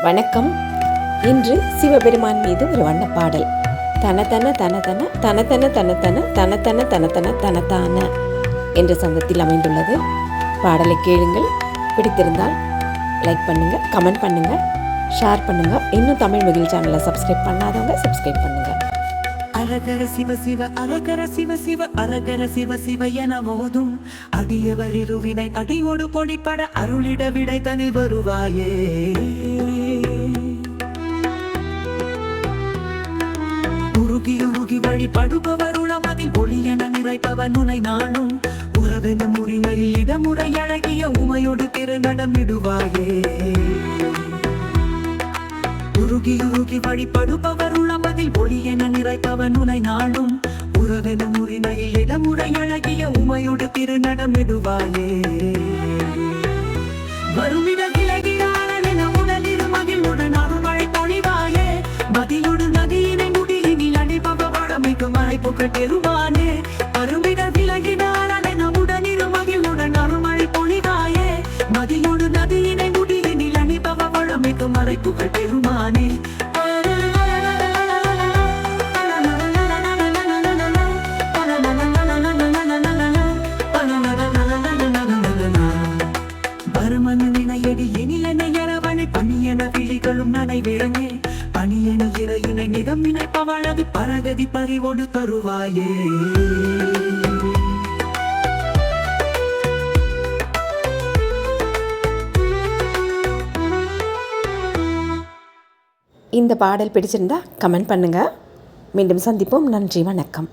வணக்கம் இன்று சிவபெருமான் மீது ஒரு வண்ண பாடல் தனதன தனதன தனதன தனதன தனதன தனதன தனதான என்ற சந்தத்தில் அமைந்துள்ளது பாடலை கேளுங்கள் பிடித்திருந்தால் லைக் பண்ணுங்கள் கமெண்ட் பண்ணுங்கள் ஷேர் பண்ணுங்கள் இன்னும் தமிழ் மகிழ் சேனலை சப்ஸ்கிரைப் பண்ணாதவங்க சப்ஸ்கிரைப் பண்ணுங்கள் அரகர சிவ சிவ அரகர சிவ சிவ அரகர சிவ சிவ என மோதும் அடியவரிருவினை அடியோடு பொடிப்பட அருளிட விடை தனி வருவாயே. உருகி உருகி வழிபடுபவருளமதில் ஒளி என நிறைப்பவன் உனை நானும். உறவென முறிமையில் இடமுறை அழகிய உமையோடு திருநடமிடுவாயே உருகி உருகி வழிபடுபவர் உளமதில் ஒளி அழகிய உமையோடு திருநடமிடுவாயே. வருமிட விலகினாளென உடலிரு மகிழ்வுடன் அருள்மழை பொழிவாயே. மதியோடு நதியினை முடியினில் அணிபவ வளமைக்கு மழை புகட்டெருவானே பெறுவானே. அருமிட விலகினாளென உடனிரு மகிழ்வுடன் அருள்மழை பொழிவாயே. மதியோடு நதியினை முடியினில் அணிபவ வளமைக்கு மழை புகட்டெருமானே பெறுமானே பருமன் வினையடி எனிலனை எறவனை பணியென விழிகளும் நனைவிழங்கே பணியென இறையினை நிகம் நினைப்பவளது பரகதி பறிவோடு தருவாயே. இந்த பாடல் பிடிச்சிருந்தா கமெண்ட் பண்ணுங்க. மீண்டும் சந்திப்போம். நன்றி வணக்கம்.